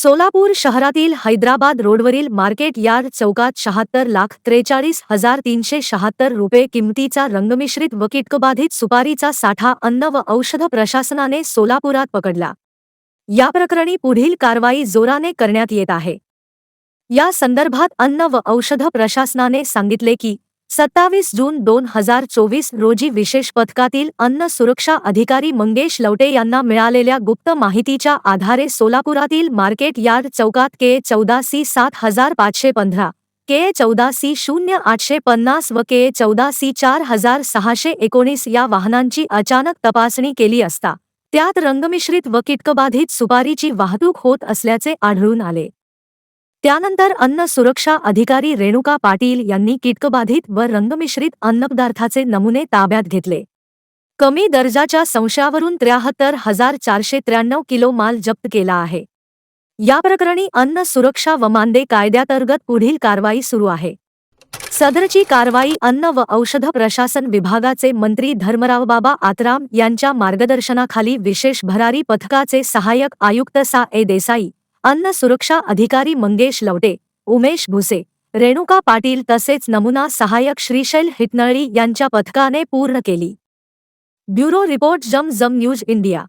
सोलापूर शहरातील हैदराबाद रोडवरील market yard चौकात शहात्तर लाख त्रेचाळीस हजार तीनशे शहात्तर रुपये किमतीचा रंगमिश्रित व कीटकबाधित सुपारीचा साठा अन्न व औषध प्रशासनाने सोलापुरात पकडला. या प्रकरणी पुढील कारवाई जोराने करण्यात येत आहे. या संदर्भात अन्न व औषध प्रशासनाने सांगितले की सत्तावीस जून दोन हजार चोवीस रोजी विशेष पथकातील अन्न सुरक्षा अधिकारी मंगेश लवटे यांना मिळालेल्या गुप्त माहितीच्या आधारे सोलापुरातील मार्केट यार्ड चौकात के चौदा सी सात हजार पाचशे पंधरा के चौदा सी शून्य आठशे पन्नास व के चौदा सी चार हजार सहाशे एकोणीस या वाहनांची अचानक तपासणी केली असता त्यात रंगमिश्रित व कीटकबाधित सुपारीची वाहतूक होत असल्याचे आढळून आले. त्यानंतर अन्न सुरक्षा अधिकारी रेणुका पाटील यांनी कीटकबाधित व रंगमिश्रित अन्नपदार्थाचे नमुने ताब्यात घेतले. कमी दर्जाच्या संशयावरून त्र्याहत्तर हजार चारशे त्र्याण्णव किलो माल जप्त केला आहे. या प्रकरणी अन्न सुरक्षा व मानदे कायद्यातर्गत पुढील कारवाई सुरू आहे. सदरची कारवाई अन्न व औषध प्रशासन विभागाचे मंत्री धर्मरावबाबा आतराम यांच्या मार्गदर्शनाखाली विशेष भरारी पथकाचे सहाय्यक आयुक्त सा ए देसाई अन्न सुरक्षा अधिकारी मंगेश लवटे उमेश भुसे रेणुका पाटील तसेच नमुना सहाय्यक श्रीशैल हिटनळी यांच्या पथकाने पूर्ण केली. ब्युरो रिपोर्ट जम जम न्यूज इंडिया.